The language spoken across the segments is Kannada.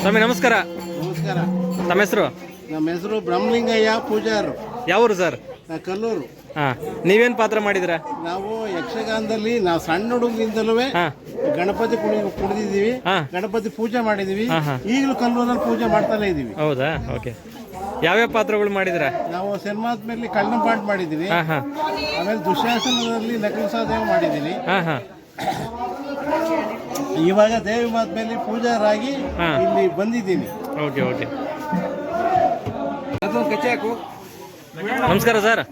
ಸ್ವಾಮಿ ನಮಸ್ಕಾರ. ನಮಸ್ಕಾರ. ತಮ್ಮ ಹೆಸರು? ನಮ್ಮ ಹೆಸರು ಬ್ರಹ್ಮಲಿಂಗಯ್ಯ ಪೂಜಾರು. ಯಾವ್ರು ಸರ್? ನಾ ಕಲ್ಲೂರು. ಹಾಂ ನೀವೇನು ಪಾತ್ರ ಮಾಡಿದ್ರ ನಾವು ಯಕ್ಷಗಾನದಲ್ಲಿ ನಾವು ಸಣ್ಣ ಹುಡುಗಿಂದಲೂ ಹಾಂ. ಗಣಪತಿ ಕುಣಿ ಕುಡಿದಿದ್ದೀವಿ ಹಾ. ಗಣಪತಿ ಪೂಜೆ ಮಾಡಿದೀವಿ ಹಾ, ಹಾ. ಈಗಲೂ ಕಲ್ಲೂರಲ್ಲಿ ಪೂಜೆ ಮಾಡ್ತಾನೆ ಇದೀವಿ ಹೌದಾ? ಓಕೆ. ಯಾವ್ಯಾವ ಪಾತ್ರಗಳು ಮಾಡಿದ್ರ ನಾವು ಸಿನಿಮಾದ್ಮೇಲೆ ಕಳ್ಳನ ಪಾಠ ಮಾಡಿದೀವಿ ಹಾಂ ಹಾಂ. ಆಮೇಲೆ ದುಶ್ಯಾಸನದಲ್ಲಿ ನಕಲು ಸಾಧನೆ ಮಾಡಿದ್ದೀನಿ ಹಾಂ ಹಾಂ. ಇವಾಗ ದೇವಿ ಮಾತ್ಮೇಲೆ ಪೂಜಾರಾಗಿ ಹಾ. ಇಲ್ಲಿ ಬಂದಿದ್ದೀನಿ ಓಕೆ ಓಕೆ. ನಮಸ್ಕಾರ ಸರ್.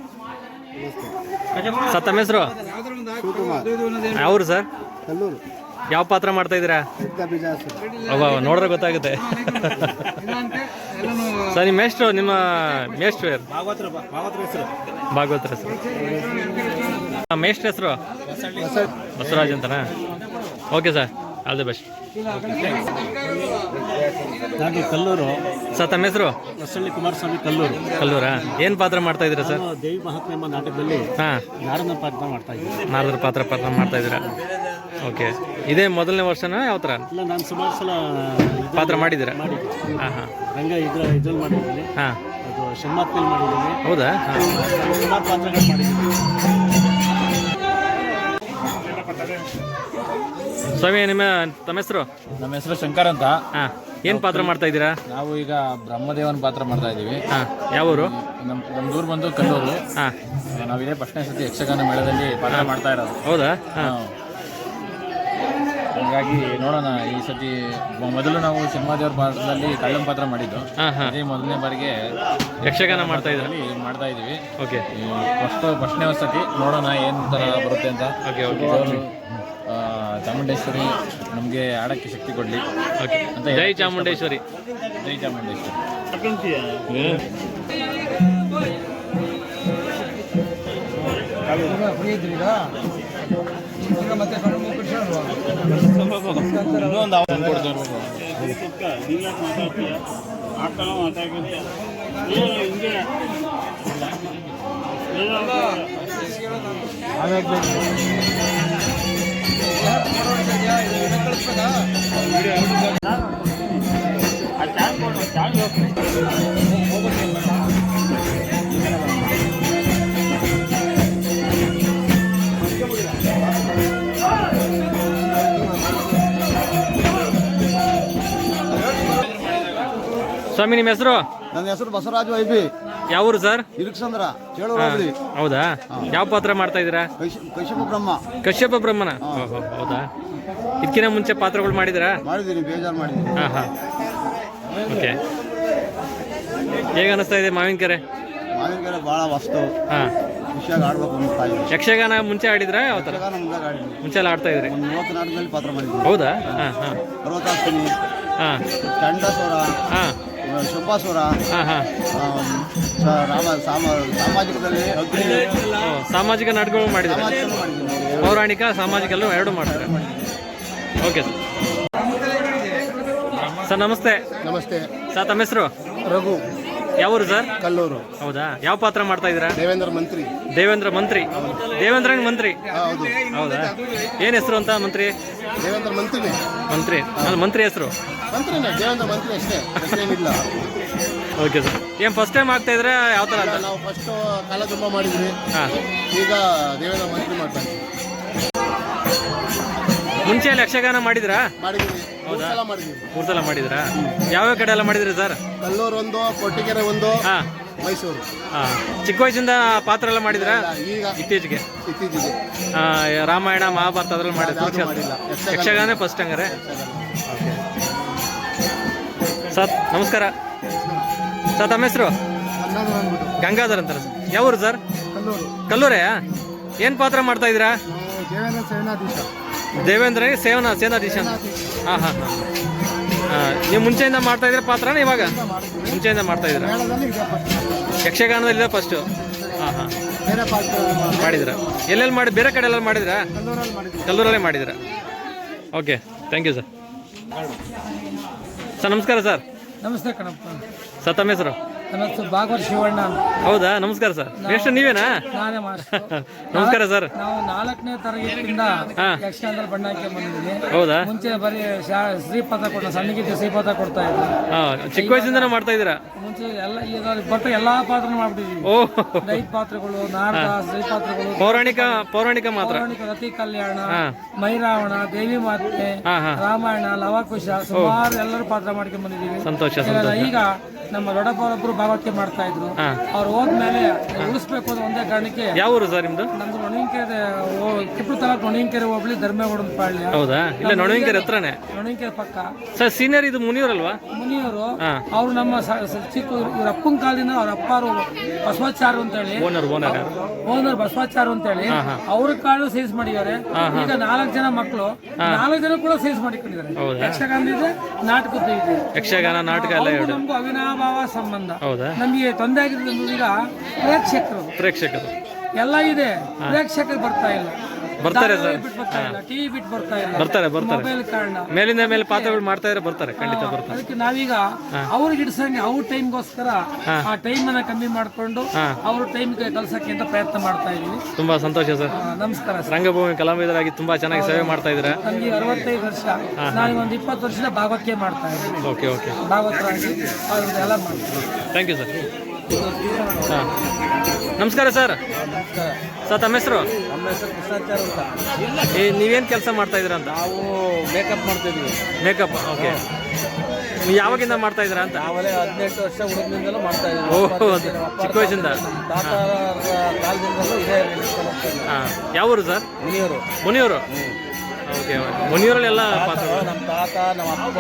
ಸರ್ ಹೆಸರು? ಅವರು ಸರ್? ಯಾವ ಪಾತ್ರ ಮಾಡ್ತಾ ಇದ್ದೀರಾ? ನೋಡ್ರೆ ಗೊತ್ತಾಗುತ್ತೆ. ಸರ್, ನಿಮ್ಮ ಮೇಷ್ಟ್ರು ನಿಮ್ಮ ಮೇಷ್ಟ್ರು ಯಾರು? ಭಾಗವತರ ಹೆಸರು ಮೇಷ್ಟ್ರ ಹೆಸರು? ಬಸವರಾಜ್ ಅಂತನಾ? Okay sir, all the best. ನಾನು ಕಲ್ಲೂರು. ಸರ್ ತಮ್ಮ ಹೆಸರು? ಹೊಸಳ್ಳಿ ಕುಮಾರಸ್ವಾಮಿ ಕಲ್ಲೂರು. ಕಲ್ಲೂರಾ? ಏನು ಪಾತ್ರ ಮಾಡ್ತಾ ಇದ್ದೀರಾ ಸರ್? ನಾನು ದೇವಿ ಮಹಾತ್ಮೆ ಎಂಬ ನಾಟಕದಲ್ಲಿ ಹಾಂ. ನಾಡನ ಪಾತ್ರ ಮಾಡ್ತಾ ಇದ್ದೀನಿ. ನಾರದ್ರ ಪಾತ್ರ ಪಾತ್ರ ಮಾಡ್ತಾ ಇದ್ದೀರಾ? ಓಕೆ. ಇದೇ ಮೊದಲನೇ ವರ್ಷನ ಯಾವ ಥರ? ಇಲ್ಲ ನಾನು ಸುಮಾರು ಸಲ ಪಾತ್ರ ಮಾಡಿದ್ದೀರಾ? ಹಾಂ ಹಾಂ. ರಂಗ ಇದ್ರ ಇದ್ರಲ್ಲಿ ಮಾಡಿದ್ದೀನಿ. ಹಾಂ. ಅದು ಶಮ್ಮಾತ್ಮೇಲೆ ಮಾಡಿದ್ದೀನಿ. ಹೌದಾ? ಹಾಂ. ಸುಮಾರು ಪಾತ್ರಗಳು ಮಾಡಿದ್ದೀನಿ. ಸ್ವಾಮಿ ನಿಮ್ಮ ತಮ್ಮ ಹೆಸರು? ನಮ್ಮ ಹೆಸರು ಶಂಕರ್ ಅಂತ. ಹಾಂ ಏನು ಪಾತ್ರ ಮಾಡ್ತಾ ಇದ್ದೀರಾ? ನಾವು ಈಗ ಬ್ರಹ್ಮದೇವನ ಪಾತ್ರ ಮಾಡ್ತಾ ಇದೀವಿ ಹಾಂ ಯಾವ ಊರು? ನಮ್ಮ ಊರು ಬಂದು ಕಲ್ಲೂರು ಹಾಂ. ನಾವಿದೇ ಫಸ್ಟ್ನೇ ಸತಿ ಯಕ್ಷಗಾನ ಮೇಳದಲ್ಲಿ ಪಾತ್ರ ಮಾಡ್ತಾ ಇರೋದು. ಹೌದಾ? ಹಾಂ. ಹೀಗಾಗಿ ನೋಡೋಣ ಈ ಸತಿ ಮೊ- ಮೊದಲು ನಾವು ಸಿಂಹದೇವರ ಪಾತ್ರದಲ್ಲಿ ಕಳ್ಳಂ ಪಾತ್ರ ಮಾಡಿದ್ದು. ಅದೇ ಹಾಂ. ಮೊದಲನೇ ಬಾರಿಗೆ ಯಕ್ಷಗಾನ ಮಾಡ್ತಾ ಇದ್ದೀರಾ? ಇಲ್ಲಿ ಮಾಡ್ತಾ ಇದೀವಿ ಓಕೆ. ಫಸ್ಟ್ ಫಸ್ಟ್ನೇ ಸತಿ ನೋಡೋಣ ಏನು ತರ ಬರುತ್ತೆ ಅಂತ. Okay okay. ಚಾಮುಂಡೇಶ್ವರಿ ನಮಗೆ ಆಡಕ್ಕೆ ಶಕ್ತಿ ಕೊಡಲಿ. ಓಕೆ. ಅಂತ ಜೈ ಚಾಮುಂಡೇಶ್ವರಿ. ಜೈ ಚಾಮುಂಡೇಶ್ವರಿ. ಸ್ವಾಮಿ ನಿಮ್ಮ ಹೆಸರು? ನನ್ನ ಹೆಸರು ಬಸವರಾಜು ಐಬಿ. ಯಾವ ಊರು ಸರ್ ಇರುಕ್ಸಂದ್ರ ಹೌದಾ? ಯಾವ ಪಾತ್ರ ಮಾಡ್ತಾ ಇದ್ದೀರಾ? ಕಶ್ಯಪ ಬ್ರಹ್ಮ. ಕಶ್ಯಪ ಬ್ರಹ್ಮನ? ಓಹೋ ಹೌದಾ? ಇದಕ್ಕಿಂತ ಮುಂಚೆ ಪಾತ್ರಗಳು ಮಾಡಿದಿರಾ ಮಾಡಿದ್ದೀನಿ ಬೇಜಾರು ಮಾಡಿದ್ದೀನಿ. ಹಾಂ ಹಾಂ. ಓಕೆ. ಹೇಗೆ ಅನಿಸ್ತಾ ಇದೆ ಮಾವಿನಕೆರೆ? ಮಾವಿನಕೆರೆ ಭಾಳ ವಸ್ತು ಹಾಂ. ಖುಷಿಯಾಗಿ ಆಡ್ಬೇಕು ಇದ್ದೀನಿ ಯಕ್ಷಗಾನ ಮುಂಚೆ ಆಡಿದ್ರಾ? ಯಾವ ಥರ ಮುಂಚೆ ಎಲ್ಲ ಆಡ್ತಾ ಇದ್ರಿ? ಒಂದು ಮೂವತ್ತು ನಾಟಕದಲ್ಲಿ ಪಾತ್ರ ಮಾಡಿದ್ರು ಹೌದಾ? ಹಾಂ. ಹಾಂ ಪರ್ವತಾಸ್ತಿನಿ ಹಾಂ. ಚಂಡಾಸುರ ಹಾಂ. ಶುಭಾಸುರ ಹಾಂ ಹಾಂ. ರಾಮ ಸಾಮ ಸಾಮಾಜಿಕದಲ್ಲಿ ಅಗ್ನಿ ಸಾಮಾಜಿಕ ನಾಟಕಗಳು ಮಾಡಿದ್ದಾರೆ ಪೌರಾಣಿಕ ಸಾಮಾಜಿಕ ಎಲ್ಲ ಎರಡು ಮಾಡ್ತಾರೆ ಓಕೆ ಸರ್. ಸರ್ ನಮಸ್ತೆ. ನಮಸ್ತೆ. ಸರ್ ತಮ್ಮ ಹೆಸರು? ರಘು. ಯಾವ ಊರು ಸರ್? ಕಲ್ಲೂರು. ಹೌದಾ? ಯಾವ ಪಾತ್ರ ಮಾಡ್ತಾ ಇದ್ದೀರಾ? ದೇವೇಂದ್ರ ಮಂತ್ರಿ. ದೇವೇಂದ್ರ ಮಂತ್ರಿ. ದೇವೇಂದ್ರ ಮಂತ್ರಿ. ಹೌದು. ಹೌದಾ? ಏನು ಹೆಸರು ಅಂತ ಮಂತ್ರಿ? ದೇವೇಂದ್ರ ಮಂತ್ರಿನೇ. ಮಂತ್ರಿ. ಅಲ್ಲ ಮಂತ್ರಿ ಹೆಸರು? ಮಂತ್ರಿನೇ ದೇವೇಂದ್ರ ಮಂತ್ರಿ ಅಷ್ಟೇ. Okay sir. ಏನು ಫಸ್ಟ್ ಟೈಮ್ ಆಗ್ತಾ ಇದ್ರೆ ಯಾವ ತರ ಅಂತ? ನಾವು ಫಸ್ಟ್ ಕಾಲ ತುಂಬ ಮಾಡಿದ್ವಿ. ಹಾಂ. ಈಗ ದೇವೇಂದ್ರ ಮಂತ್ರಿ ಮಾಡ್ತಾ ಇದ್ದೀವಿ ಮುಂಚೆ ಯಕ್ಷಗಾನ ಮಾಡಿದ್ರಾ? ಮಾಡಿದ್ದೀವಿ ಮೂರು ಸಲ ಮೂರು ಸಲ ಮಾಡಿದ್ರಾ? ಯಾವ್ಯಾವ ಕಡೆ ಎಲ್ಲ ಮಾಡಿದ್ರಿ ಸರ್? ಕಲ್ಲೂರು ಒಂದು ಕೊಟ್ಟಿಗೆರೆ ಒಂದು ಹಾಂ. ಮೈಸೂರು. ಹಾಂ. ಚಿಕ್ಕ ವಯಸ್ಸಿಂದ ಪಾತ್ರ ಎಲ್ಲ ಮಾಡಿದ್ರಾ? ಈಗ ಇತ್ತೀಚೆಗೆ? ಇತ್ತೀಚೆಗೆ. ಆ, ರಾಮಾಯಣ ಮಹಾಭಾರತ ಅದ್ರಲ್ಲಿ ಮಾಡಿದ್ರೆ ಯಕ್ಷಗಾನೇ? ಮಾಡಿಲ್ಲ. ಯಕ್ಷಗಾನ. ಯಕ್ಷಗಾನ ಫಸ್ಟ್ ಹಂಗಾರೆ? ಸರ್ ನಮಸ್ಕಾರ. ಸರ್ ತಮ್ಮ ಹೆಸರು? ಅಂದ್ಬಿಟ್ಟು. ಗಂಗಾಧರ್ ಅಂತಾರೆ ಸರ್. ಯಾವ ಊರು ಸರ್? ಕಲ್ಲೂರು. ಕಲ್ಲೂರೇ? ಏನು ಪಾತ್ರ ಮಾಡ್ತಾ ಇದ್ದೀರಾ? ನಾವು ದೇವೇಂದ್ರ ಸೇನಾಧೀಶ. ದೇವೇಂದ್ರ ಸೇವನ ಸೇನಾಧೀಶ ಅಂತ. ಹಾಂ ಹಾಂ ಹಾಂ. ನೀವು ಮುಂಚೆಯಿಂದ ಮಾಡ್ತಾ ಇದ್ರೆ ಪಾತ್ರನ ಇವಾಗ? ಮುಂಚೆಯಿಂದ ಮಾಡ್ತಾ ಇದ್ದೀರಾ? ಯಕ್ಷಗಾನದಲ್ಲಿ ಇದೆ. ಫಸ್ಟು ಹಾಂ ಹಾಂ. ಮಾಡಿದ್ರ ಎಲ್ಲೆಲ್ಲಿ ಮಾಡಿ ಬೇರೆ ಕಡೆ ಎಲ್ಲ ಮಾಡಿದ್ರಾ ಕಲ್ಲೂರಲ್ಲಿ ಮಾಡಿದ್ರ okay thank you sir sir ನಮಸ್ಕಾರ ಸರ್. ನಮಸ್ತೆ ಕಣಪ್ಪ. ಸರ್ ತಮ್ಮ ಹೆಸರು? ಹೆಸರು ಭಾಗವತ್ ಶಿವಣ್ಣ. ಹೌದಾ? ನಮಸ್ಕಾರ ಸರ್. ಎಷ್ಟು ನೀವೇನಾ? ನಾನೇ ಮಾಸ್ಟರ್. ನಮಸ್ಕಾರ ಸರ್. ನಾವು ನಾಲ್ಕನೇ ತರಗತಿಯಿಂದ. ಯಕ್ಷಗಾನದಲ್ಲಿ ಬಣ್ಣ ಹಾಕಿ ಬಂದಿದ್ದೀವಿ ಹೌದಾ? ಮುಂಚೆ ಬರೀ ಶಾ ಶ್ರೀಪಾದ ಕೊಟ್ಟ ಸಣ್ಣಗಿದ್ದ ಶ್ರೀಪಾದ ಕೊಡ್ತಾ ಇದ್ದೆ ಹಾಂ ಚಿಕ್ಕ ವಯಸ್ಸಿಂದನೇ ಮಾಡ್ತಾ ಇದ್ದೀರಾ? ಮುಂಚೆ ಎಲ್ಲ ಈಗ ಬಟ್ ಎಲ್ಲಾ ಪಾತ್ರ ಮಾಡ್ಬಿಟ್ಟಿದೀವಿ. ಓ ದೈತ್ ಪಾತ್ರಗಳು ನಾಟಕ ಶ್ರೀಪಾತ್ರಗಳು ಪೌರಾಣಿಕ ಪೌರಾಣಿಕ ಮಾತ್ರ. ಪೌರಾಣಿಕ ರತಿ ಕಲ್ಯಾಣ ಮೈರಾವಣ ದೇವಿ ಮಾತೆ ಹಾ ಹಾ. ರಾಮಾಯಣ ಲವಕುಶ ಸುಮಾರು ಎಲ್ಲರೂ ಪಾತ್ರ ಮಾಡ್ಕೊಂಡ್ ಬಂದಿದ್ದೀವಿ ಸಂತೋಷ ಈಗ ಸಂತೋಷ. ಈಗ ನಮ್ಮ ದೊಡ್ಡಪ್ಪರೊಬ್ರು ಭಾಗವತಿಕೆ ಮಾಡ್ತಾ ಇದ್ರು. ಅವ್ರು ಹೋದ್ಮೇಲೆ ಉಳಿಸ್ಬೇಕು ಅನ್ನೋ ಒಂದೇ ಕಾರಣಕ್ಕೆ ಯಾವ ಊರು ಸರ್ ನಿಮ್ದು ನಮ್ದು ನೊಣಂಕೆರೆ ಕಿಪ್ಪು ತಾಲೂಕು ನೊಣಂಕೆರೆ ಹೋಗ್ಲಿ ಧರ್ಮೇಗೌಡನ ಪಾಳ್ಯ. ಹೌದಾ? ಇಲ್ಲ ನೊಣವಿಂಕೆರೆ ಹತ್ರನೇ. ನೊಣಂಕೆರೆ ಪಕ್ಕ. ಸರ್ ಸೀನಿಯರ್ ಇದು ಮುನಿಯವರಲ್ವಾ ಮುನಿಯವರು. ಅವ್ರು ನಮ್ಮ ಸ- ಸ- ಚಿಕ್ಕ ಇವ್ರ ಅಪ್ಪನ ಕಾಲದಿಂದ ಅವ್ರ ಅಪ್ಪಾರು ಬಸವಾಚಾರ ಅಂತೇಳಿ. ಓನರ್ ಓನರ್ ಓನರ್ ಬಸವಾಚಾರ ಅಂತೇಳಿ. ಅವ್ರ ಕಾಳು ಸೈಜ್ ಮಾಡಿದ್ದಾರೆ. ಈಗ ನಾಲ್ಕು ಜನ ಮಕ್ಕಳು ನಾಲ್ಕು ಜನ ಕೂಡ ಸೈಜ್ ಮಾಡಿಕೊಂಡಿದ್ದಾರೆ. ಹೌದಾ? ಯಕ್ಷಗಾನ ಇದೆ ನಾಟಕದ್ದು ಇದೆ. ಯಕ್ಷಗಾನ ನಾಟಕ ಎಲ್ಲ ಅವ್ರಿಗೂ ಎರಡು. ನಮಗೂ ಅವಿನಾಭಾವ ಸಂಬಂಧ. ಹೌದಾ? ನಮಗೆ ತೊಂದರೆ ಆಗಿರೋದು ಈಗ ಪ್ರೇಕ್ಷಕರು. ಪ್ರೇಕ್ಷಕರು. ಎಲ್ಲ ಇದೆ. ಪ್ರೇಕ್ಷಕರು ಬರ್ತಾ ಇಲ್ಲ. ಬರ್ತಾರೆ ಸರ್. ಬಿಟ್ಟು ಬರ್ತಾ ಇಲ್ಲ. ಟಿವಿ ಬಿಟ್ಟು ಬರ್ತಾ ಇಲ್ಲ. ಬರ್ತಾರೆ ಬರ್ತಾರೆ. ಮೊಬೈಲ್ ಕಾರಣ. ಮೇಲಿಂದ ಮೇಲೆ ಪಾತ್ರಗಳು ಮಾಡ್ತಾ ಇದ್ರೆ ಬರ್ತಾರೆ ಖಂಡಿತ ಬರ್ತಾರೆ. ಅದಕ್ಕೆ ನಾವೀಗ ಅವ್ರಿಗೆ ಇಡ್ಸಂಗೆ ಅವ್ರ ಟೈಮ್ಗೋಸ್ಕರ ಆ ಟೈಮ್ ಅನ್ನ ಕಮ್ಮಿ ಮಾಡ್ಕೊಂಡು ಅವ್ರ ಟೈಮ್ ಕಲ್ಸಕ್ಕೆ ಅಂತ ಪ್ರಯತ್ನ ಮಾಡ್ತಾ ಇದೀವಿ. ತುಂಬಾ ಸಂತೋಷ ಸರ್. ನಮಸ್ಕಾರ ರಂಗಭೂಮಿ ಕಲಾವಿದರಾಗಿ ತುಂಬಾ ಚೆನ್ನಾಗಿ ಸೇವೆ ಮಾಡ್ತಾ ಇದ್ರೆ ನನಗೆ ಅರವತ್ತೈದು ವರ್ಷ ನಾನು ಒಂದು ಇಪ್ಪತ್ತು ವರ್ಷದ ಭಾಗವತಿಕೆ ಮಾಡ್ತಾ ಇದ್ದೀನಿ ಓಕೆ ಓಕೆ. ಭಾಗವತರಾಗಿ ಅವ್ರದ್ದೆಲ್ಲ ಮಾಡ್ತೀನಿ ಥ್ಯಾಂಕ್ ಯು ಸರ್. ಹಾಂ. ನಮಸ್ಕಾರ ಸರ್. ಸರ್ ತಮ್ಮ ಹೆಸರು? ನಮ್ಮ ಹೆಸರು ಕೃಷ್ಣಾಚಾರ ಅಂತ. ಏ ನೀವೇನು ಕೆಲಸ ಮಾಡ್ತಾ ಇದ್ದೀರಾ ಅಂತ? ನಾವು ಮೇಕಪ್ ಮಾಡ್ತಿದ್ವಿ ಮೇಕಪ್ ಓಕೆ. ನೀವು ಯಾವಾಗಿಂದ ಮಾಡ್ತಾ ಇದ್ದೀರಾ ಅಂತ? ನಾವಲ್ಲೇ ಹದಿನೆಂಟು ವರ್ಷ ಹುಡುಗನಿಂದಲೂ ಮಾಡ್ತಾ ಇದ್ದೀವಿ. ಓಹ್ ಚಿಕ್ಕ ವಯಸ್ಸಿಂದ. ತಾತ ಕಾಲದಿಂದಲೂ ಇದೇ. ಹಾಂ. ಯಾವ ಊರು ಸರ್? ಮುನಿಯವರು. ಮುನಿಯೂರು ಓಕೆ ಪಾತ್ರ ನಮ್ಮ ತಾತ ನಮ್ಮ ಅಪ್ಪ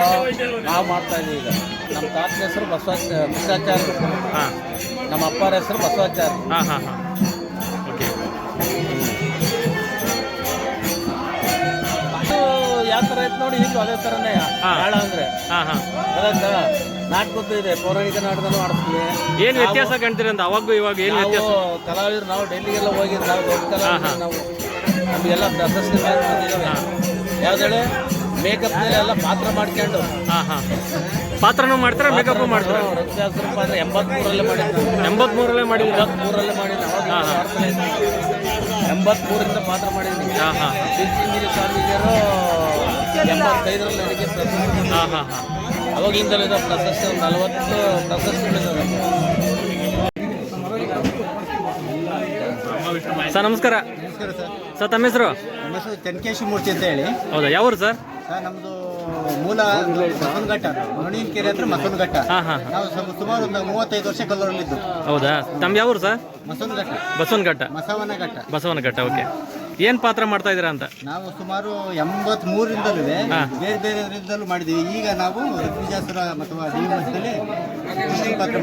ನಾವು ಮಾಡ್ತಾ ಇದೀವಿ ಈಗ. ನಮ್ಮ ತಾತನ ಹೆಸರು ಬಸವ ಕೃಷ್ಣಾಚಾರ್ಯ ಹಾಂ. ನಮ್ಮ ಅಪ್ಪರ ಹೆಸರು ಬಸವಾಚಾರ್ಯ. ಹಾಂ ಹಾಂ ಹಾಂ. ಓಕೆ. ಯಾವ ಥರ ಐತೆ ನೋಡಿ ಈಗ ಅದೇ ಥರನೇ. ಹಾ. ಹೇಳ ಅಂದರೆ. ಹಾಂ ಹಾಂ. ನಾಟಕದ್ದು ಇದೆ ಪೌರಾಣಿಕ ನಾಟಕನೂ ಆಡ್ತೀವಿ ಏನು ವ್ಯತ್ಯಾಸ ಕಾಣ್ತೀರಿ ಅಂತ ಅವಾಗೂ ಇವಾಗ ಏನು ನಾವು ವ್ಯತ್ಯಾಸ? ಕಲಾವಿದರು ನಾವು ಡೆಲ್ಲಿಗೆಲ್ಲ ಹೋಗಿದ್ದು ನಾವು ದೊಡ್ಡ ಕಲಾವಿದರು ನಾವು ನಮಗೆಲ್ಲ ಪ್ರಶಸ್ತಿ ಬಂದಿದ್ದಾವೆ. ಯಾವ್ದೇಳೆ? ಮೇಕಪ್ ಎಲ್ಲ ಪಾತ್ರ ಮಾಡ್ಕೊಂಡು. ಹಾಂ ಹಾಂ. ಪಾತ್ರನೂ ಮಾಡ್ತಾರೆ? ಮೇಕಪ್ ಮಾಡ್ತಾರೆ? ರವಿಶಾಸ್ತ್ರ ಪಾತ್ರ ಎಂಬತ್ಮೂರಲ್ಲೇ ಮಾಡಿದ್ದು. ಎಂಬತ್ಮೂರಲ್ಲೇ ಮಾಡಿದ್ದೀರಾ ಮೂರಲ್ಲೇ ಮಾಡಿದ್ದು. ಹಾಂ ಎಂಬತ್ಮೂರಿಂದ ಪಾತ್ರ ಮಾಡಿದ್ದೀನಿ. ಹಾಂ ಹಾಂ ಎಂಬತ್ತೈದರಲ್ಲಿ ನನಗೆ ಪ್ರಶಸ್ತಿ. ಹಾಂ ಹಾಂ ಹಾಂ. ಅವಾಗಲಿಂದಲೂ ಇದೆ ಪ್ರಶಸ್ತಿ ಒಂದು ನಲವತ್ತು ಪ್ರಶಸ್ತಿಗಳಿದ್ದಾವೆ. ಸರ್ ನಮಸ್ಕಾರ. ನಮಸ್ಕಾರ ಸರ್. ಸರ್ ತಮ್ಮ ಹೆಸರು? ನಮ್ಮ ಹೆಸರು ಚೆನ್ನಕೇಶವ ಮೂರ್ತಿ ಅಂತ ಹೇಳಿ. ಹೌದಾ ಯಾವ ಊರು ಸರ್? ಸರ್ ನಮ್ಮದು ಮೂಲ ಮಸನಘಟ್ಟ ಕೆರೆ ಹತ್ರ ಮಸನಘಟ್ಟ. ಹಾಂ ಹಾಂ ನಾವು ಸಮ- ಸುಮಾರು ಒಂದು ಮೂವತ್ತೈದು ವರ್ಷ ಕಲ್ಲೂರಲ್ಲಿದ್ದು. ಹೌದಾ? ತಮ್ಮ ಯಾವ ಊರು ಸರ್? ಬಸವನಘಟ್ಟ. ಮಸವನಘಟ್ಟ ಬಸವನಘಟ್ಟ ಓಕೆ. ಏನು ಪಾತ್ರ ಮಾಡ್ತಾ ಇದೀರಾ ಅಂತ? ನಾವು ಸುಮಾರು ಎಂಬತ್ ಮೂರರಿಂದಲೂ ಬೇರೆ ಬೇರೆ ಇದರಿಂದಲೂ ಮಾಡಿದ್ದೀವಿ. ಈಗ ನಾವು ಋತುಜಾಸುರ ಅಥವಾ ದೇವಿ ಮಠದಲ್ಲಿ ಪಾತ್ರ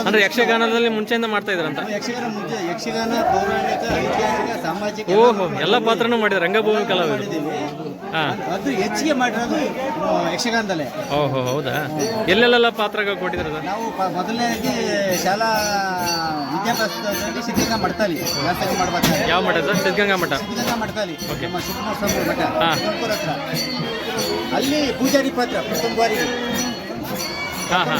ಅಂದರೆ ಯಕ್ಷಗಾನದಲ್ಲಿ ಮುಂಚೆಯಿಂದ ಮಾಡ್ತಾ ಇದ್ರಂತ ಯಕ್ಷಗಾನ ಮುಂಚೆ ಯಕ್ಷಗಾನ ಪೌರಾಣಿಕ ಐತಿಹಾಸಿಕ ಸಾಮಾಜಿಕ ಓಹೋ ಎಲ್ಲ ಪಾತ್ರನೂ ಮಾಡಿದ್ರು ರಂಗಭೂಮಿ ಕಲಾವಿದರು. ಅದು ಹೆಚ್ಚಿಗೆ ಮಾಡಿರೋದು ಯಕ್ಷಗಾನದಲ್ಲೇ. ಓಹೋ ಹೌದಾ? ಎಲ್ಲೆಲ್ಲೆಲ್ಲ ಪಾತ್ರಗಳು ಕೊಟ್ಟಿದ್ರು ನಾವು ಮೊದಲನೇದಾಗಿ ಶಾಲಾ ವಿದ್ಯಾಭ್ಯಾಸದಲ್ಲಿ ಸಿದ್ಧಗಂಗಾ ಮಠದಲ್ಲಿ ವ್ಯಾಸಂಗ ಮಾಡ್ಬೇಕಾದ್ರೆ ಯಾವ ಮಠ ಸರ್? ಸಿದ್ಧಗಂಗಾ ಮಠ. ಸಿದ್ಧಗಂಗಾ ಮಠದಲ್ಲಿ ನಮ್ಮ ಶಿವಕುಮಾರ ಸ್ವಾಮಿ ಮಠ ಅಲ್ಲಿ ಪೂಜಾರಿ ಪಾತ್ರ ಪ್ರಥಮ ಬಾರಿಗೆ. ಪ್ರಥಮ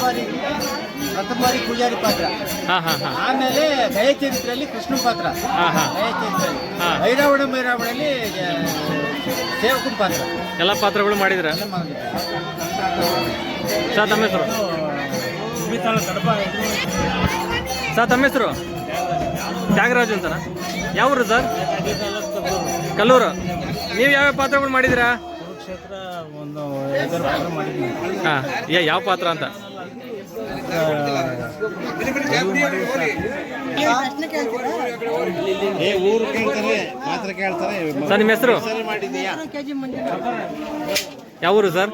ಹಾಂ. ಬಾರಿಗೆ ಪೂಜಾರಿ ಪಾತ್ರ. ಹಾಂ ಹಾಂ ಹಾಂ. ಆಮೇಲೆ ದಯಚರಿತ್ರೆಯಲ್ಲಿ ಕೃಷ್ಣ ಪಾತ್ರ. ಹಾಂ ಹಾಂ. ದಯಚರಿತ್ರೆಯಲ್ಲಿ. ಐರಾವಣ ಮೈರಾವಣಲ್ಲಿ ಸೇವಕನ ಪಾತ್ರ. ಎಲ್ಲ ಪಾತ್ರಗಳು ಮಾಡಿದ್ರೆ. ಸರ್ ತಮ್ಮ ಹೆಸರು? ಸರ್ ತಮ್ಮ ಹೆಸರು? ತ್ಯಾಗರಾಜು ಅಂತನಾ? ಯಾವ ಊರು ಸರ್ ಕಲ್ಲೂರು. ನೀವು ಯಾವ್ಯಾವ ಪಾತ್ರಗಳು ಮಾಡಿದ್ದೀರಾ? ಒಂದು ಐದಾರು ಪಾತ್ರ ಮಾಡಿದ್ದೀನಿ ಹಾಂ ಏ ಯಾವ ಪಾತ್ರ ಅಂತ? ಏ ಊರು ಕೇಳ್ತಾರೆ ಪಾತ್ರ ಕೇಳ್ತಾರೆ. ಸರ್ ನಿಮ್ಮ ಹೆಸರು? ಯಾವ ಊರು ಸರ್?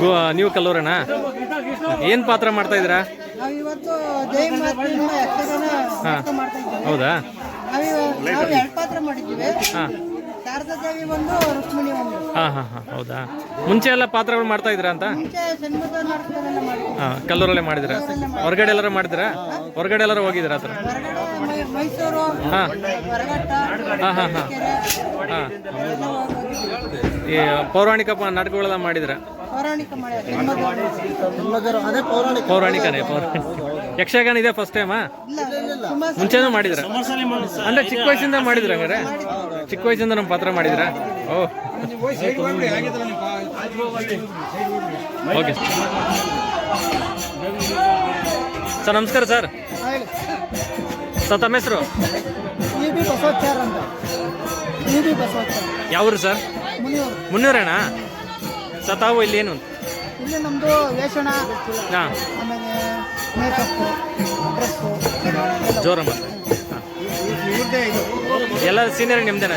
ಗೋ- ನೀವು ಕಲ್ಲೂರನಾ? ಏನು ಪಾತ್ರ ಮಾಡ್ತಾ ಇದ್ದೀರಾ? ನಾವು ಇವತ್ತು ದೇವಿ ಮಾತಿನಿಂದ ಯಕ್ಷಗಾನ ನಾಟಕ ಮಾಡ್ತಾ ಇದ್ದೀವಿ ಹೌದಾ? ನಾವು ನಾವು ಎರಡು ಪಾತ್ರ ಮಾಡಿದ್ದೀವಿ. ಹಾಂ ಶಾರದಾ ದೇವಿ ಒಂದು ರುಕ್ಮಿಣಿ ಒಂದು ಹಾಂ ಹಾಂ ಹಾಂ ಹೌದಾ? ಮುಂಚೆ ಎಲ್ಲ ಪಾತ್ರಗಳು ಮಾಡ್ತಾ ಇದ್ದೀರಾ ಅಂತ? ಮುಂಚೆ ಸಣ್ಣ ನಾಟಕದಲ್ಲೆಲ್ಲ ಮಾಡಿ ಹಾಂ ಕಲ್ಲೂರಲ್ಲೇ ಮಾಡಿದಿರಾ. ಹೊರಗಡೆ ಎಲ್ಲರೂ ಮಾಡಿದಿರಾ ಹೊರಗಡೆ ಎಲ್ಲಾರು ಹೋಗಿದ್ದೀರಾ ಹತ್ರ? ಥರ ಹೊರಗಡೆ ಮೈಸೂರು ಹಾಂ. ಹಾಂ ಹಾಂ ಹಾಂ. ಕೆರೆ ಹಾಂ. ಈ ಪೌರಾಣಿಕ ಪ- ನಾಟಕಗಳೆಲ್ಲ ಮಾಡಿದಿರಾ ಪೌರಾಣಿಕ ಅದೇ ಪೌರಾಣಿಕ. ಪೌರಾಣಿಕನೇ ಪೌರಾಣಿಕ. ಯಕ್ಷಗಾನ ಇದೆ ಫಸ್ಟ್ ಟೈಮಾ ಮುಂಚೆನೂ ಮಾಡಿದ್ರ? ಅಂದ್ರೆ ಚಿಕ್ಕ ವಯಸ್ಸಿಂದ ಮಾಡಿದ್ರ ಹಂಗಾರೆ ಚಿಕ್ಕ ವಯಸ್ಸಿಂದ ನಮ್ಮ ಪಾತ್ರ ಮಾಡಿದ್ರ? ಓ. ಓಕೆ ಸರ್ ನಮಸ್ಕಾರ ಸರ್. ಸರ್ ತಮ್ಮ ಹೆಸರು? ಯಾವ್ರು ಸರ್? ಮುನ್ನೂರಣ್ಣ ಮುನ್ನೂರೇನಾ ಸರ್ ತಾವು ಇಲ್ಲಿ ಏನು? ಇಲ್ಲಿ ನಮ್ಮದು ವೇಷಣ. ಹಾಂ. ಡ್ರೆಸ್ಸು ಜೋರಮ್ಮ ಹಾಂ. ಎಲ್ಲ ಸೀನಿಯರ್ ನಿಮ್ದೇನಾ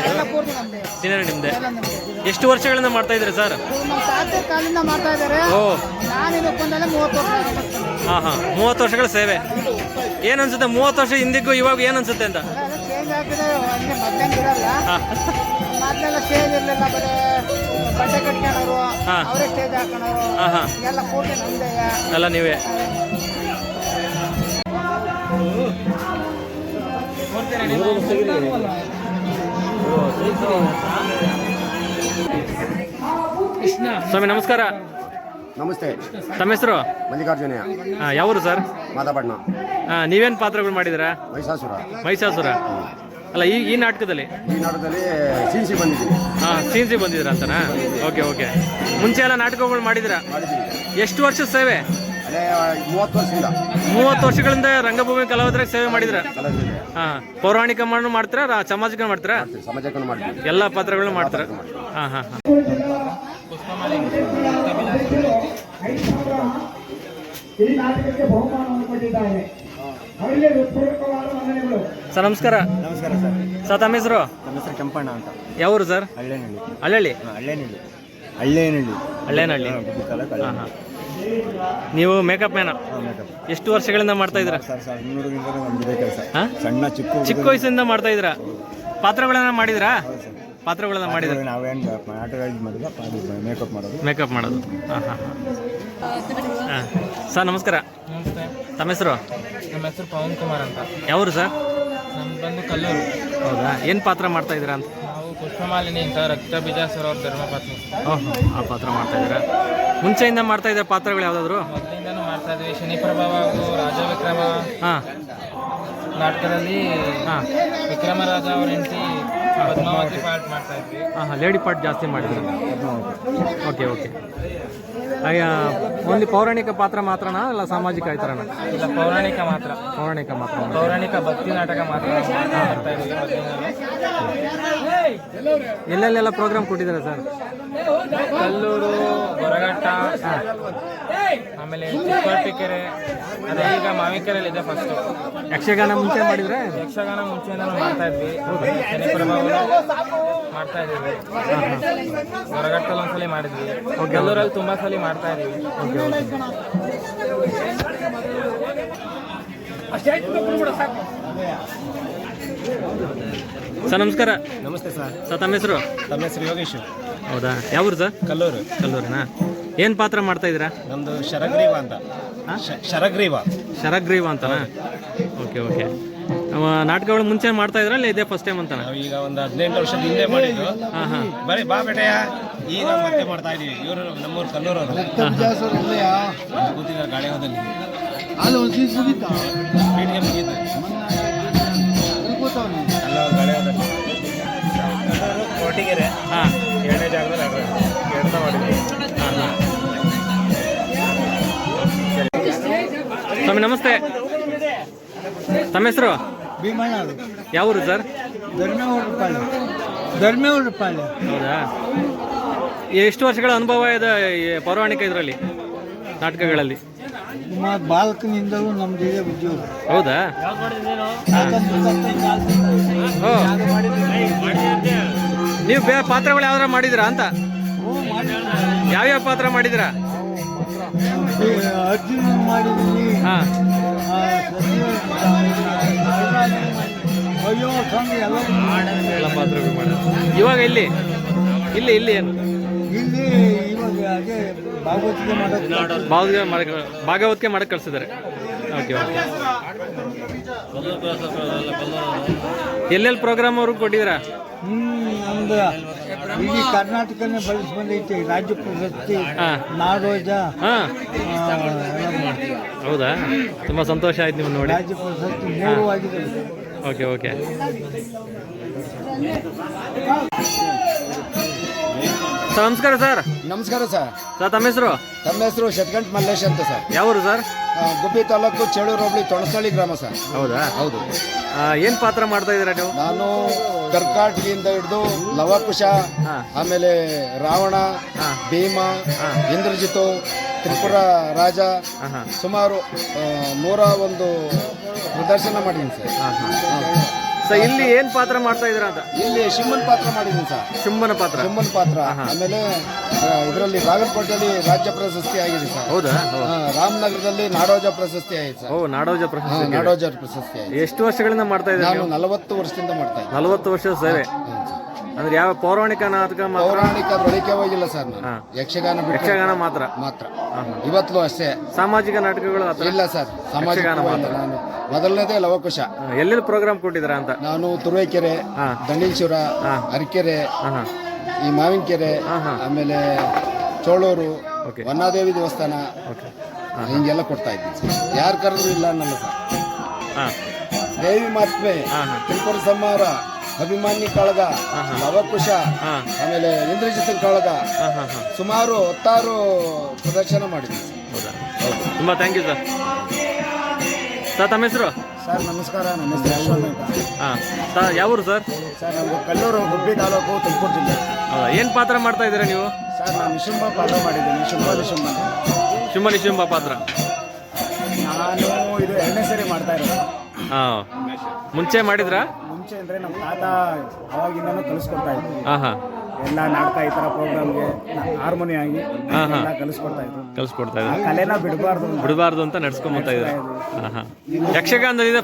ಸೀನಿಯರ್ ನಿಮ್ದೆ? ಎಷ್ಟು ವರ್ಷಗಳಿಂದ ಮಾಡ್ತಾ ಇದ್ರಿ ಸರ್ ಹಾ ಹಾ ಕಾಲಿಂದ ಮಾಡ್ತಾ ಇದ್ದಾರೆ ಓ. ನಾನು ಇದಕ್ಕೆ ಬಂದಲ್ಲೇ ಮೂವತ್ತು ವರ್ಷ. ಹಾಂ ಹಾಂ. ಮೂವತ್ತು ವರ್ಷಗಳ ಸೇವೆ. ಏನನ್ಸುತ್ತೆ ಅನ್ಸುತ್ತೆ? ಮೂವತ್ತು ವರ್ಷ ಹಿಂದಿಗೂ ಇವಾಗ ಏನು ಅನ್ಸುತ್ತೆ ಅಂತ? ಚೇಂಜ್ ಮೊದಲೆಲ್ಲ ಇರಲಿಲ್ಲ ಬರೀ ಬಟ್ಟೆ ಕಟ್ಕೊಳ್ಳೋರು. ಅವರೇ ಸ್ಟೇಜ್ ಎಲ್ಲ ಪೂರ್ತಿ ನಮ್ಮದೇ ಎಲ್ಲ ನೀವೇ? ಸ್ವಾಮಿ ನಮಸ್ಕಾರ. ನಮಸ್ತೆ. ತಮ್ಮ ಹೆಸರು? ಮಲ್ಲಿಕಾರ್ಜುನಯ್ಯ ಹಾಂ ಯಾವರು ಸರ್? ಮಾತಾಪಟ್ನ ಹಾಂ ನೀವೇನು ಪಾತ್ರಗಳು ಮಾಡಿದ್ರ ಮಹಿಷಾಸುರ ಮಹಿಷಾಸುರ ಅಲ್ಲ ಈ ಈ ನಾಟಕದಲ್ಲಿ? ಈ ನಾಟಕದಲ್ಲಿ ಸೀನ್ಸಿ ಬಂದಿದ್ದೀನಿ. ಹಾಂ ಸೀನ್ಸಿ ಬಂದಿದ್ದೀರಾ ಅಂತನಾ? Okay okay. ಮುಂಚೆ ಎಲ್ಲ ನಾಟಕಗಳು ಮಾಡಿದ್ರ ಎಷ್ಟು ವರ್ಷದ ಸೇವೆ? ಮೂವತ್ತು ವರ್ಷದಿಂದ. ಮೂವತ್ತು ವರ್ಷಗಳಿಂದ ರಂಗಭೂಮಿ ಕಲಾವಿದ್ರೆ ಸೇವೆ ಮಾಡಿದ್ರೆ? ಕಲಾವಿದರಿಗೆ ಹಾಂ ಪೌರಾಣಿಕ ಮಣ್ಣು ಮಾಡ್ತಾರೆ ರಾ- ಸಾಮಾಜಿಕ ಮಾಡ್ತೀರಾ? ಸಮಾಜಕ್ಕೂ ಮಾಡ್ತೀವಿ. ಎಲ್ಲ ಪಾತ್ರಗಳನ್ನ ಮಾಡ್ತಾರೆ? ಹಾಂ ಹಾಂ ಹಾಂ. ಸರ್ ನಮಸ್ಕಾರ. ನಮಸ್ಕಾರ ಸರ್. ಸರ್ ತಮ್ಮ ಹೆಸರು? ನಮ್ಮ ಹೆಸರು ಕೆಂಪಣ್ಣ ಅಂತ. ಯಾವೂರು ಸರ್? ಹಳ್ಳೇನಹಳ್ಳಿ ಹಳ್ಳಿ ಹಳ್ಳೇನಹಳ್ಳಿ ಹಳ್ಳೇನಹಳ್ಳಿ ಹಳ್ಳೇನಹಳ್ಳಿ ಹಾಂ ಹಾಂ. ನೀವು ಮೇಕಪ್ ಮ್ಯಾನ್ ಎಷ್ಟು ವರ್ಷಗಳಿಂದ ಮಾಡ್ತಾ ಇದ್ದೀರಾ? ಸರ್ ಸರ್ ಇನ್ನೂರಿಂದ ನಮ್ಗಿದೆ ಕೆಲಸ. ಹಾಂ? ಸಣ್ಣ ಚಿಕ್ಕ ಚಿಕ್ಕ ವಯಸ್ಸಿಂದ ಮಾಡ್ತಾ ಇದ್ರ ಪಾತ್ರಗಳನ್ನ ಮಾಡಿದ್ರಾ ಪಾತ್ರಗಳನ್ನ ನಾವು ನಾವೇನು ಮೇಕಪ್ ಮಾಡೋದು. ಮೇಕಪ್ ಮಾಡೋದು. ಹಾಂ ಹಾಂ ಹಾಂ. ಸರ್ ನಮಸ್ಕಾರ. ನಮಸ್ತೆ. ತಮ್ಮ ಹೆಸರು? ನಮ್ಮ ಹೆಸರು ಪವನ್ ಕುಮಾರ್ ಅಂತ. ಯಾವರು ಸರ್? ನಮ್ಮ ಬಂದು ಕಲ್ಲೂರು. ಹೌದಾ? ಏನು ಪಾತ್ರ ಮಾಡ್ತಾ ಇದ್ದೀರಾ ಅಂತ? ನಾವು ಪುಷ್ಪಮಾಲಿನಿ ಅಂತ ರಕ್ತ ಬೀಜಾಸುರ ಅವ್ರ ಧರ್ಮಪತ್ನಿ. ಓಹ್ ಆ ಪಾತ್ರ ಮಾಡ್ತಾ ಇದ್ದೀರಾ? ಮುಂಚೆಯಿಂದ ಮಾಡ್ತಾ ಇದ್ದಾರೆ ಪಾತ್ರಗಳು ಯಾವ್ದಾದ್ರು? ಮೊದಲಿಂದನೂ ಮಾಡ್ತಾ ಇದ್ವಿ. ಶನಿ ಪ್ರಭಾವ ಹಾಗೂ ರಾಜ ವಿಕ್ರಮ. ಹಾಂ. ನಾಟಕದಲ್ಲಿ ಹಾಂ. ವಿಕ್ರಮರಾಜ ಅವರ ಹೆಂಡತಿ ಪದ್ಮಾವತಿ ಪಾರ್ಟ್ ಮಾಡ್ತಾ ಇದ್ವಿ. ಹಾಂ ಹಾಂ ಲೇಡಿ ಪಾರ್ಟ್ ಜಾಸ್ತಿ ಮಾಡಿದ್ರು. Okay okay. ಅಯ್ಯ ಒಂದು ಪೌರಾಣಿಕ ಪಾತ್ರ ಮಾತ್ರನಾ ಇಲ್ಲ ಸಾಮಾಜಿಕ ಈ ಥರನಾ ಇಲ್ಲ ಪೌರಾಣಿಕ ಮಾತ್ರ. ಪೌರಾಣಿಕ ಮಾತ್ರ. ಪೌರಾಣಿಕ ಭಕ್ತಿ ನಾಟಕ ಮಾತ್ರ. ಎಲ್ಲೆಲ್ಲೆಲ್ಲ ಪ್ರೋಗ್ರಾಮ್ ಕೊಟ್ಟಿದ್ದಾರೆ ಸರ್? ಕಲ್ಲೂರು ಗೊರಘಟ್ಟ ಆಮೇಲೆ ಕೆರೆ ಅದೇ ಈಗ ಮಾವಿಕೆರೆಯಲ್ಲಿ ಇದೆ ಫಸ್ಟು ಯಕ್ಷಗಾನ ಮುಂಚೆ ಮಾಡಿದ್ರೆ? ಯಕ್ಷಗಾನ ಮುಂಚೆಯಿಂದ ಮಾಡ್ತಾ ಇದ್ವಿ. ಮಾಡ್ತಾ ಇದ್ದೀವಿ. ಹೊರಗಟ್ಟಲ್ಲಿ ಒಂದ್ಸಲಿ ಮಾಡಿದ್ವಿ. ಕಲ್ಲೂರಲ್ಲಿ ತುಂಬಾ ಸಲ ಮಾಡ್ತಾ ಇದೀವಿ ಸರ್ ನಮಸ್ಕಾರ. ನಮಸ್ತೆ ಸರ್. ಸರ್ ತಮ್ಮ ಹೆಸರು? ತಮ್ಮ ಹೆಸರು ಯೋಗೇಶ್. ಹೌದಾ? ಯಾವ್ರು ಸರ್? ಕಲ್ಲೂರು. ಕಲ್ಲೂರಿನಾ? ಏನು ಪಾತ್ರ ಮಾಡ್ತಾ ಇದ್ದೀರಾ? ನಮ್ದು ಶರಗ್ರೀವ ಅಂತ. ಶ- ಶರಗ್ರೀವ. ಶರಗ್ರೀವ ಅಂತನಾ? Okay okay. ನಮ್ಮ ನಾಟಕಗಳು ಮುಂಚೆ ಮಾಡ್ತಾ ಇದ್ರಲ್ಲ ಇಲ್ಲ ಇದೇ ಫಸ್ಟ್ ಟೈಮ್ ಅಂತನಾ? ನಾವು ಈಗ ಒಂದು ಹದಿನೆಂಟು ವರ್ಷದ ಹಿಂದೆ ಮಾಡಿದ್ದು. ಹಾಂ ಹಾಂ. ಬರೀ ಬಾ ಬೇಟೆಯ? ಈಗ ಮತ್ತೆ ಮಾಡ್ತಾ ಇದೀವಿ ಇವರು ನಮ್ಮೂರು ಕಲ್ಲೂರವರು ಕೂತಿದ್ದಾರೆ ಗಾಳಿಯೋದಲ್ಲಿ ಪೀಠಿಗೆ ಮುಗೀತು? ಅಲ್ಲ ಗಾಳಿಯೋದಲ್ಲಿ ಕಲ್ಲೂರು ಕೋಟಿಗೆರೆ ಹಾಂ. ಎರಡನೇ ಜಾಗದಲ್ಲಿ ಎರಡನೇ ಮಾಡಿದ್ವಿ ಹಾಂ ಹಾಂ. ಸ್ವಾಮಿ ನಮಸ್ತೆ. ತಮ್ಮ ಹೆಸರು? ಯಾವ ಊರು ಸರ್? ಧರ್ಮೇವ್ರ ಪಾಳ್ಯ ಹೌದಾ ಎಷ್ಟು ವರ್ಷಗಳ ಅನುಭವ ಇದೆ ಈ ಪೌರಾಣಿಕ ಇದರಲ್ಲಿ ನಾಟಕಗಳಲ್ಲಿ? ಬಾಲಕನಿಂದಲೂ ನಮ್ದಿದೆ ಉದ್ಯೋಗ. ಹೌದಾ? ಓ. ನೀವು ಬೇರೆ ಪಾತ್ರಗಳು ಯಾವ್ದಾರ ಮಾಡಿದಿರಾ ಅಂತ? ಯಾವ್ಯಾವ ಪಾತ್ರ ಮಾಡಿದಿರಾ ಅರ್ಜುನ ಮಾಡಿದ್ದೀನಿ ಅಯ್ಯೋ ಸ್ವಾಮಿ ಎಲ್ಲ ಪಾತ್ರ ಇವಾಗ ಇಲ್ಲಿ? ಇಲ್ಲಿ ಇಲ್ಲಿ ಏನು? ಇಲ್ಲಿ ಇವಾಗ ಅದೇ ಭಾಗವತಿಗೆ ಮಾಡೋದು ಭಾಗವತಿಗೆ ಮಾಡಕ್ ಭಾಗವತಿಗೆ ಮಾಡಕ್ಕೆ ಕಳ್ಸಿದ್ದಾರೆ. Okay okay. ಎಲ್ಲೆಲ್ಲಿ ಪ್ರೋಗ್ರಾಮ್ ಅವ್ರಿಗೆ ಕೊಟ್ಟಿದ್ದೀರಾ? ಹ್ಮ್, ನಮ್ದು. ಇಡೀ ಕರ್ನಾಟಕನೇ ಬಳಸಿ ಬಂದೈತಿ ರಾಜ್ಯ ಪ್ರಶಸ್ತಿ. ನಾಡೋಜ ಹೌದಾ? ತುಂಬ ಸಂತೋಷ ಆಯ್ತು ನೀವು ನೋಡಿ. ರಾಜ್ಯ ಪ್ರಶಸ್ತಿ ಮೂರು ಆಗಿದೆ. Okay okay. ಸರ್ ನಮಸ್ಕಾರ ಸರ್. ನಮಸ್ಕಾರ ಸರ್. ಸರ್ ತಮ್ಮ ಹೆಸರು? ತಮ್ಮ ಹೆಸರು ಶತಕಂಠ ಮಲ್ಲೇಶ್ ಅಂತ ಸರ್. ಯಾವರು ಸರ್? ಗುಬ್ಬಿ ತಾಲೂಕು ಚೇಳೂರು ಹೋಬಳಿ ತೊಣಸಳ್ಳಿ ಗ್ರಾಮ ಸರ್. ಹೌದಾ? ಹೌದು. ಏನು ಪಾತ್ರ ಮಾಡ್ತಾ ಇದ್ದೀರಾ ನೀವು? ನಾನು ಕರ್ಕಾಟಕಿಯಿಂದ ಹಿಡಿದು ಲವಕುಶ ಆಮೇಲೆ ರಾವಣ ಭೀಮ. ಇಂದ್ರಜಿತು ತ್ರಿಪುರ ರಾಜ ಸುಮಾರು ನೂರ ಒಂದು ಪ್ರದರ್ಶನ ಮಾಡಿದ್ದೀನಿ ಸರ್. ಸರ್ ಇಲ್ಲಿ ಏನು ಪಾತ್ರ ಮಾಡ್ತಾ ಇದ್ರ ಅಂತ? ಇಲ್ಲಿ ಶಿಮ್ಮನ್ ಪಾತ್ರ ಮಾಡಿದ್ದೀನಿ ಸರ್. ಶಿಮ್ಮನ ಪಾತ್ರ. ಶಿಮ್ಮನ್ ಪಾತ್ರ. ಆಮೇಲೆ ಇದರಲ್ಲಿ ಬಾಗಲಕೋಟೆಯಲ್ಲಿ ರಾಜ್ಯ ಪ್ರಶಸ್ತಿ ಆಗಿದೆ ಸರ್. ಹೌದಾ? ಹಾ, ರಾಮನಗರದಲ್ಲಿ ನಾಡೋಜ ಪ್ರಶಸ್ತಿ ಆಗಿದೆ ಸರ್. ಓ ನಾಡೋಜ ಹಾ, ಪ್ರಶಸ್ತಿ ನಾಡೋಜ ಪ್ರಶಸ್ತಿ ಆಗಿದೆ ಎಷ್ಟು ವರ್ಷಗಳಿಂದ ಮಾಡ್ತಾ ಇದ್ದಾರೆ ನಾನು ನಲವತ್ತು ವರ್ಷದಿಂದ ಮಾಡ್ತಾ ಇದ್ದೀನಿ. ನಲವತ್ತು ವರ್ಷ ಸೇವೆ. ಅಂದ್ರೆ ಯಾವ ಪೌರಾಣಿಕ ನಾಟಕ ಮಾತ್ರ? ಪೌರಾಣಿಕ ಬಳಿಕೆ ಹೋಗಿಲ್ಲ ಸರ್ ನಾನು. ಯಕ್ಷಗಾನ ಬಿಟ್ಟು ಯಕ್ಷಗಾನ ಮಾತ್ರ? ಮಾತ್ರ. ಇವತ್ತು ಅಷ್ಟೇ. ಸಾಮಾಜಿಕ ನಾಟಕಗಳು ಆ ಥರ? ಇಲ್ಲ ಸರ್ ಸಾಮಾಜಿಕ ಯಕ್ಷಗಾನ ನಾನು ಮೊದಲನೇದೇ ಲವಕುಶ. ಎಲ್ಲೆಲ್ಲಿ ಪ್ರೋಗ್ರಾಮ್ ಕೊಟ್ಟಿದ್ರ ಅಂತ? ನಾನು ತುರುವೇಕೆರೆ ಹಾ. ದಂಡೀಶ್ವರ ಅರಕೆರೆ ಹಾಂ ಹಾಂ. ಈ ಮಾವಿನಕೆರೆ. ಆಮೇಲೆ ಚೋಳೂರು. ವನ್ನಾದೇವಿ ದೇವಸ್ಥಾನ. ಓಕೆ. ಹಿಂಗೆಲ್ಲ ಕೊಡ್ತಾ ಇದ್ದೀನಿ ಯಾರು ಕರೆದ್ರು ಇಲ್ಲ ಅನ್ನಲ್ಲ ಸರ್. ಹಾಂ. ದೇವಿ ಹಾ, ಹಾ. ತ್ರಿಪುರ ಸಂಹಾರ ಅಭಿಮಾನಿ ಕಾಳಗ ನವಕುಶ ಹಾಂ. ಆಮೇಲೆ ಇಂದ್ರಜಿತ್ ಕಾಳಗ ಹಾಂ ಹಾಂ ಹಾಂ. ಸುಮಾರು ಹತ್ತಾರು ಪ್ರದರ್ಶನ ಮಾಡಿದ್ವಿ ಹೌದಾ? ತುಂಬ ಥ್ಯಾಂಕ್ ಯು ಸರ್ ಸರ್ ತಮ್ಮ ಹೆಸರು? ಸರ್ ನಮಸ್ಕಾರ. ನನ್ನ ಹೆಸರು ಯಶವಂತ ಅಂತ. ಹಾಂ. Sir ಯಾವೂರು sir? ಸರ್ ನಮ್ಮದು ಕಲ್ಲೂರು ಗುಬ್ಬಿ ತಾಲೂಕು ತುಮಕೂರು ಜಿಲ್ಲೆ. ಹೌದಾ? ಏನು ಪಾತ್ರ ಮಾಡ್ತಾ ಇದ್ದೀರಾ ನೀವು? ಸರ್ ನಾನು ನಿಶುಂಬ ಪಾತ್ರ ಮಾಡಿದ್ದೀನಿ. ನಿಶುಂಬ ನಿಶುಂಬ ಶುಂಭ ನಿಶುಂಭ ಪಾತ್ರ. ನಾನು ಇದು ಎರಡನೇ ಸರಿ ಮಾಡ್ತಾ ಇರೋದು. ಹಾಂ. ಮುಂಚೆ ಮಾಡಿದ್ರಾ? ಮುಂಚೆ ಅಂದರೆ ನಮ್ಮ ತಾತ ಅವಾಗಿಂದನೂ ಕಲಿಸ್ಕೊಡ್ತಾ ಇದ್ರು. ಹಾಂ ಹಾಂ. ಎಲ್ಲ ನಾಟಕ ಈ ಥರ ಪ್ರೋಗ್ರಾಮ್ಗೆ ಹಾರ್ಮೋನಿ ಆಗಿ. ಎಲ್ಲ ಕಲಿಸ್ಕೊಡ್ತಾ ಇದ್ರು. ಕಲಿಸ್ಕೊಡ್ತಾ ಆ ಇದ್ದಾರೆ ಕಲೆನ ಬಿಡಬಾರ್ದು ಬಿಡಬಾರ್ದು ಅಂತ ನಡ್ಸ್ಕೊಂಬತ್ತಾ ಇದ್ದಾರೆ ಹಾಂ ಹಾಂ.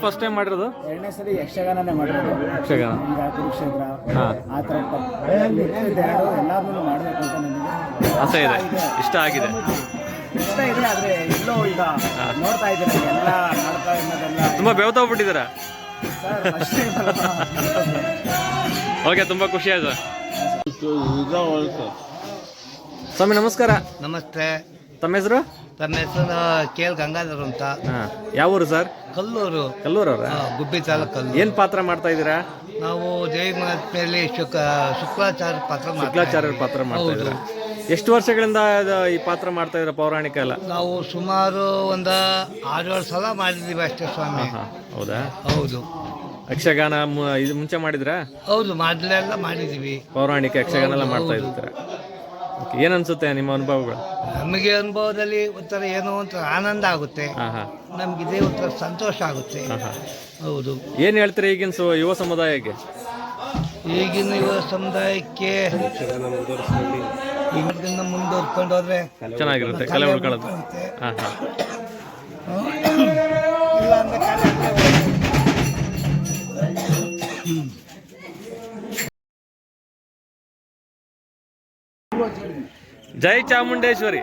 ಫಸ್ಟ್ ಟೈಮ್ ಮಾಡಿರೋದು? ಎರಡನೇ ಸರಿ ಯಕ್ಷಗಾನನೇ ಮಾಡಿರೋದು. ಯಕ್ಷಗಾನ. ಈಗ ಕುರುಕ್ಷೇತ್ರ ಹಾಂ. ಆ ಥರ ಎರಡು ಎಲ್ಲಾರನ್ನೂ ಮಾಡಬೇಕು ಅಂತ ನನಗೆ. ಆಸೆ ಇದೆ. ಇಷ್ಟ ಆಗಿದೆ. ಇಷ್ಟ ಇದೆ ಆದರೆ ಎಲ್ಲೋ ಈಗ ನೋಡ್ತಾ ಇದ್ದೀನಿ ಎಲ್ಲ ನಾಟಕ ಅನ್ನೋದೆಲ್ಲ ತುಂಬ ಬೆವತಾಗ್ಬಿಟ್ಟಿದ್ದೀರಾ ಸರ್ ಅಷ್ಟೇ ಓಕೆ ತುಂಬ ಖುಷಿ ಆಯ್ತು. ಸ್ವಾಮಿ ನಮಸ್ಕಾರ. ನಮಸ್ತೆ. ತಮ್ಮ ಹೆಸರು? ತಮ್ಮ ಹೆಸರು ಕೆ ಎಲ್ ಗಂಗಾಧರ್ ಅಂತ. ಹಾಂ. ಯಾವ ಊರು ಸರ್? ಕಲ್ಲೂರು. ಕಲ್ಲೂರು ಅವರ ಗುಬ್ಬಿ ತಾಲೂಕಲ್ಲಿ ಏನು ಪಾತ್ರ ಮಾಡ್ತಾ ಇದ್ದೀರಾ? ನಾವು ದೇವಿ ಮಹಾತ್ಮೆಯಲ್ಲಿ ಶುಕ್ ಶುಕ್ರಾಚಾರ್ಯ ಪಾತ್ರ ಮಾಡ್ತಾ ಶುಕ್ಲಾಚಾರ್ಯರ ಪಾತ್ರ ಮಾಡ್ತಾ ಇದ್ದೀರಾ? ಎಷ್ಟು ವರ್ಷಗಳಿಂದ ಇದು ಈ ಪಾತ್ರ ಮಾಡ್ತಾ ಇದ್ರ ಪೌರಾಣಿಕ ಎಲ್ಲ? ನಾವು ಸುಮಾರು ಒಂದು ವರ್ಷ ಸಲ ಮಾಡಿದ್ದೀವಿ ಅಷ್ಟೇ ಸ್ವಾಮಿ. ಹಾಂ ಹೌದಾ? ಹೌದು. ಯಕ್ಷಗಾನ ಮು- ಇದು ಮುಂಚೆ ಮಾಡಿದ್ರಾ? ಹೌದು ಮೊದಲೆಲ್ಲ ಮಾಡಿದ್ದೀವಿ. ಪೌರಾಣಿಕ ಯಕ್ಷಗಾನ ಎಲ್ಲ ಮಾಡ್ತಾ ಇರ್ತೀರ? ಏನ್ ಏನು ಅನ್ಸುತ್ತೆ ನಿಮ್ಮ ಅನುಭವಗಳು? ನಮಗೆ ಅನುಭವದಲ್ಲಿ ಒಂಥರ ಏನೋ ಒಂಥರ ಆನಂದ ಆಗುತ್ತೆ. ಹಾಂ ಇದೇ ನಮಗಿದೆ ಒಂಥರ ಸಂತೋಷ ಆಗುತ್ತೆ. ಹಾಂ ಹಾಂ ಹೌದು. ಏನು ಹೇಳ್ತೀರಿ ಈಗಿನ ಸು ಯುವ ಸಮುದಾಯಕ್ಕೆ? ಈಗಿನ ಯುವ ಸಮುದಾಯಕ್ಕೆ ಈಗಿನ ಮುಂದುವರ್ಕೊಂಡು ಹೋದ್ರೆ ಚೆನ್ನಾಗಿರುತ್ತೆ ಕಲೆ ಉಳ್ಕೊಳ್ಳೋದು. ಹಾಂ ಹಾಂ. ಇಲ್ಲ ಅಂದ್ರೆ ಕಲೆ ಜೈ ಚಾಮುಂಡೇಶ್ವರಿ.